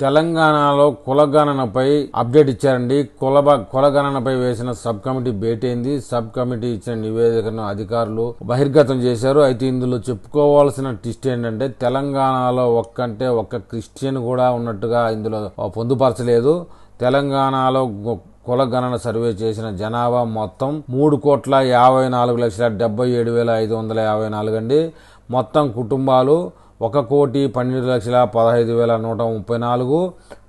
తెలంగాణలో కులగణనపై అప్డేట్ ఇచ్చారండి. కుల కులగణనపై వేసిన సబ్ కమిటీ భేటీ అయింది. సబ్ కమిటీ ఇచ్చిన నివేదికను అధికారులు బహిర్గతం చేశారు. అయితే ఇందులో చెప్పుకోవాల్సిన టిస్ట్ ఏంటంటే తెలంగాణలో ఒక్కంటే ఒక్క క్రిస్టియన్ కూడా ఉన్నట్టుగా ఇందులో పొందుపరచలేదు. తెలంగాణలో కులగణన సర్వే చేసిన జనాభా మొత్తం మూడు కోట్ల యాభై నాలుగు లక్షల డెబ్బై ఏడు వేల ఐదు వందల యాభై నాలుగు అండి. మొత్తం కుటుంబాలు ఒక కోటి పన్నెండు లక్షల పదహైదు వేల నూట ముప్పై నాలుగు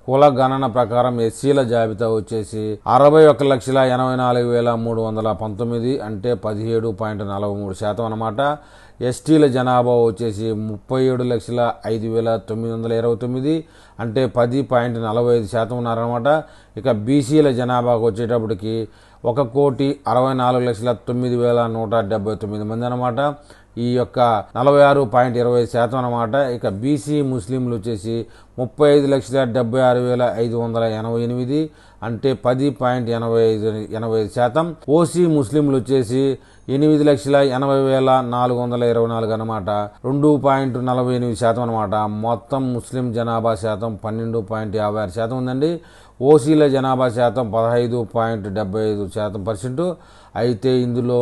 కుల గణన ప్రకారం ఎస్సీల జాబితా వచ్చేసి అరవై ఒక లక్షల ఎనభై నాలుగు వేల మూడు వందల పంతొమ్మిది అంటే పదిహేడు పాయింట్ నలభై మూడు శాతం అన్నమాట. ఎస్టీల జనాభా వచ్చేసి ముప్పై ఏడు లక్షల ఐదు వేల తొమ్మిది వందల ఇరవై తొమ్మిది అంటే పది పాయింట్ నలభై ఐదు శాతం ఉన్నారనమాట ఇక బీసీల జనాభాకు వచ్చేటప్పటికి ఒక కోటి అరవై నాలుగు లక్షల తొమ్మిది వేల నూట డెబ్బై తొమ్మిది మంది అనమాట ఈ యొక్క నలభై ఆరు పాయింట్ ఇరవై శాతం అనమాట ఇక బీసీ ముస్లింలు వచ్చేసి ముప్పై ఐదు లక్షల డెబ్బై ఆరు వేల ఐదు వందల ఎనభై ఎనిమిది అంటే పది పాయింట్ ఎనభై ఐదు ఎనభై ఐదు శాతం. ఓసీ ముస్లింలు వచ్చేసి ఎనిమిది లక్షల ఎనభై వేల నాలుగు వందల ఇరవై నాలుగు అనమాట రెండు పాయింట్ నలభై ఎనిమిది శాతం అనమాట మొత్తం ముస్లిం జనాభా శాతం పన్నెండు పాయింట్ యాభై ఆరు శాతం ఉందండి. ఓసీల జనాభా శాతం పదహైదు పాయింట్ డెబ్బై ఐదు శాతం పర్సెంట్. అయితే ఇందులో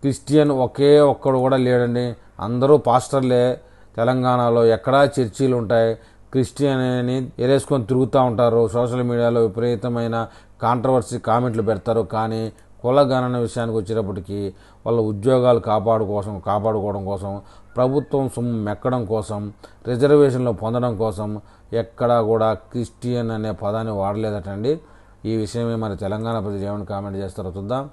క్రిస్టియన్ ఒకే ఒక్కడు కూడా లేడండి. అందరూ పాస్టర్లే. తెలంగాణలో ఎక్కడా చర్చీలు ఉంటాయి. క్రిస్టియన్ అని ఎరేసుకొని తిరుగుతూ ఉంటారు. సోషల్ మీడియాలో విపరీతమైన కాంట్రవర్సీ కామెంట్లు పెడతారు. కానీ కుల గణన విషయానికి వచ్చేటప్పటికి వాళ్ళ ఉద్యోగాలు కాపాడు కోసం కాపాడుకోవడం కోసం ప్రభుత్వం సొమ్ము మెక్కడం కోసం రిజర్వేషన్లు పొందడం కోసం ఎక్కడా కూడా క్రిస్టియన్ అనే పదాన్ని వాడలేదటండి. ఈ విషయమే మరి తెలంగాణ ప్రజలు ఏమైనా కామెంట్ చేస్తారో చూద్దాం.